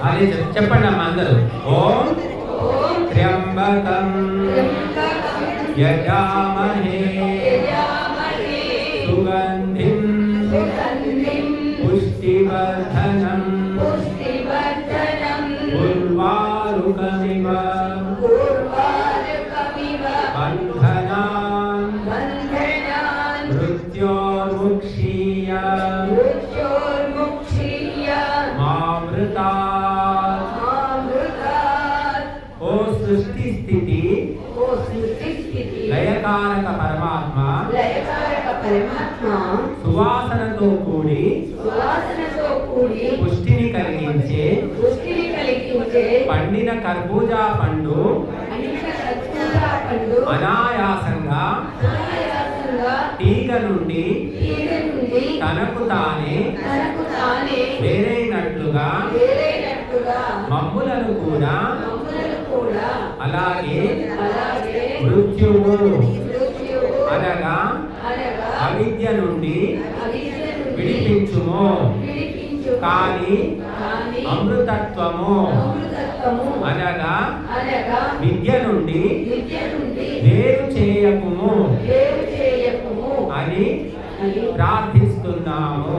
అది చెప్- చెప్పండి అమ్మా అందరూ. ఓం త్ర్యంబకం యజామహే సుగంధిం పుష్టివర్ధనం ఉర్వారుకమివ బంధనాన్ మృత్యోర్ముక్షీయ మామృతా ఓ సృష్టి స్థితి. లయకారక పరమాత్మ. పరమాత్మ. సువాసనతో కూడి సువాసనతో కూడి పుష్టిని కలిగించే దృష్టిని కలిగించే పండిన కర్బూజా పండు అనేక సత్పురా పండు అనాయాసంగా తీగ నుండి తీగ నుండి తనకు తానే తనకు తానే వేరైనట్లుగా వేరైనట్టుగా మమ్ములను కూడా మమ్ములను కూడా అలాగే మృత్యువు అనగా అవిద్య నుండి విడిపించుము. విడిపించు కానీ అమృతత్వము అనగా విద్య నుండి వేరు చేయకుము అని ప్రార్థిస్తున్నాము.